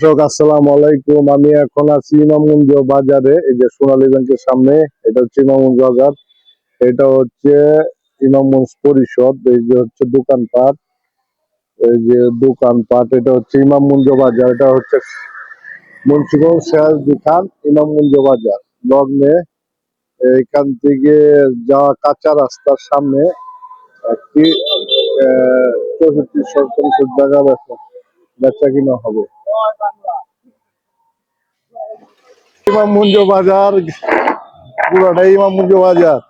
দর্শক, আসসালাম আলাইকুম। আমি এখন আছি ইমামগঞ্জ বাজারে, এই যে সোনালী ব্যাংকের সামনে, এটা হচ্ছে ইমামগঞ্জ বাজার। এটা হচ্ছে ইমামগঞ্জ পরিষদ, এই যে হচ্ছে দোকানপাট। এই যে দোকানপাট, এটা হচ্ছে ইমামগঞ্জ বাজার, এটা হচ্ছে মুন্সিগঞ্জ শেয়ার দোকান, ইমামগঞ্জ বাজার। লগ্নে এখান থেকে যাওয়া কাঁচা রাস্তার সামনে একটি চৌষট্টি শতাংশ জায়গা বেচা কিনা হবে। ইমামগঞ্জ বাজার, পুরাটাই ইমামগঞ্জ বাজার।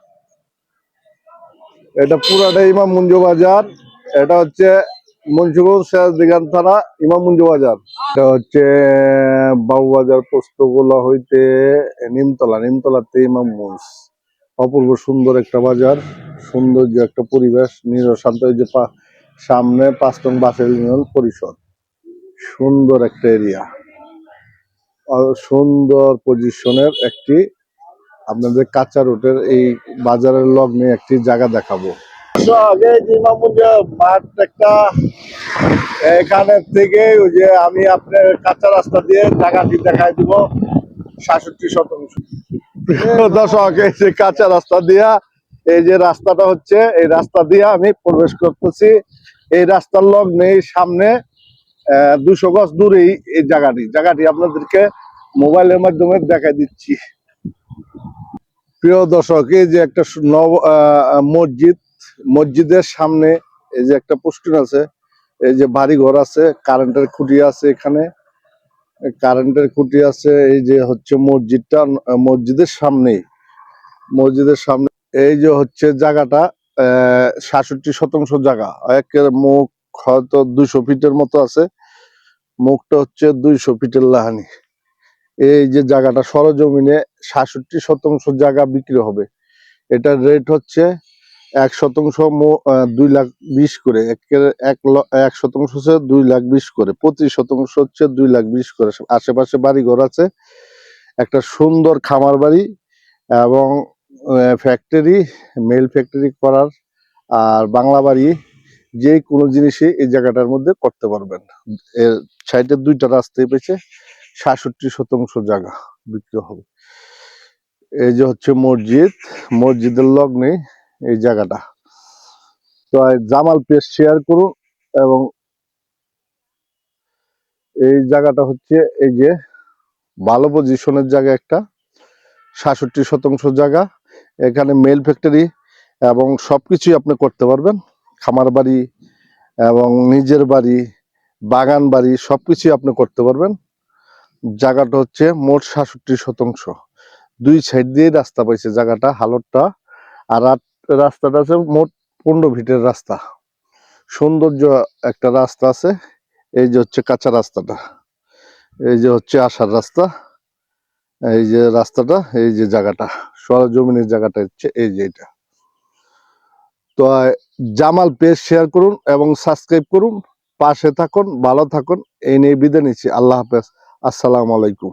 এটা পুরাটাই ইমামগঞ্জ বাজার। এটা হচ্ছে মুন্সিগঞ্জ শেষ দিগান থানা ইমামগঞ্জ বাজার। এটা হচ্ছে বাবুবাজার পোস্তগোলা হইতে নিমতলা, নিমতলাতে ইমামগঞ্জ অপূর্ব সুন্দর একটা বাজার, সৌন্দর্য একটা পরিবেশ নির শান্ত এই যে সামনে পাঁচটং বাসের ইউনিয়ন পরিষদ। সুন্দর একটা এরিয়া সুন্দর পজিশনের একটি আপনাদের কাঁচা রোডের এই বাজারের লগ্নে একটি জায়গা দেখাবো। আগে যে মাঠ একটা এখানে থেকে ওই যে আমি আপনার কাঁচা রাস্তা দিয়ে জায়গাটি দেখাই দিব সাতষট্টি শতাংশ। দর্শক এই যে কাঁচা রাস্তা দিয়া এই যে রাস্তাটা হচ্ছে এই রাস্তা দিয়ে আমি প্রবেশ করতেছি। এই রাস্তার লগ্নে সামনে দুশো গজ দূরেই এই জায়গাটি। জায়গাটি আপনাদেরকে মোবাইলের মাধ্যমে দেখাই দিচ্ছি। প্রিয় দর্শক, এই যে একটা নব মসজিদ, মসজিদের সামনে এই যে একটা পোস্টিং আছে, এই যে বাড়ি ঘর আছে, কারেন্টের খুঁটি আছে এখানে। কারেন্টের খুঁটি আছে, এই যে হচ্ছে মসজিদটা মসজিদের সামনেই। মসজিদের সামনে, এই যে হচ্ছে জায়গাটা সাতষট্টি শতাংশ জায়গা। একের মুখ হয়তো দুইশো ফিটের মতো আছে। মুখটা হচ্ছে দুইশো ফিটের লাহানি। এই যে জায়গাটা সরজমিনে সাতষট্টি শতাংশ জায়গা বিক্রি হবে। এটার রেট হচ্ছে এক শতাংশ দুই লাখ বিশ করে। এক শতাংশ হচ্ছে দুই লাখ বিশ করে। প্রতি শতাংশ হচ্ছে দুই লাখ বিশ করে। আশেপাশে বাড়ি ঘর আছে, একটা সুন্দর খামার বাড়ি এবং ফ্যাক্টরি মেল ফ্যাক্টরি করার, আর বাংলা বাড়ি। যে কোনো জিনিসই এই জায়গাটার মধ্যে করতে পারবেন। এর সাইডে দুইটা রাস্তায় পেয়েছে, সাতষট্টি শতাংশ জায়গা বিক্রি হবে। এই যে হচ্ছে মসজিদ, মসজিদের লগ্নে এই জায়গাটা। তো জামাল পেজ শেয়ার করুন এবং এই জায়গাটা হচ্ছে এই যে ভালো পজিশনের জায়গা একটা, সাতষট্টি শতাংশ জায়গা। এখানে মেল ফ্যাক্টরি এবং সবকিছুই আপনি করতে পারবেন। খামার বাড়ি এবং নিজের বাড়ি, বাগান বাড়ি সবকিছুই আপনি করতে পারবেন। জায়গাটা হচ্ছে মোট সাতষট্টি শতাংশ। দুই সাইড দিয়ে রাস্তা পাইছে জায়গাটা, হালতটা। আর রাস্তাটা আছে মোট পনেরো ফিটের রাস্তা। সৌন্দর্য একটা রাস্তা আছে, এই যে হচ্ছে কাঁচা রাস্তাটা। এই যে হচ্ছে আসার রাস্তা। এই যে রাস্তাটা, এই যে জায়গাটা। সরজমিনের জায়গাটা হচ্ছে এই যে এটা। তো জামাল পেজ শেয়ার করুন এবং সাবস্ক্রাইব করুন। পাশে থাকুন, ভালো থাকুন। এই নিয়ে বিদায় নিচ্ছি। আল্লাহ হাফেজ। আসসালামু আলাইকুম।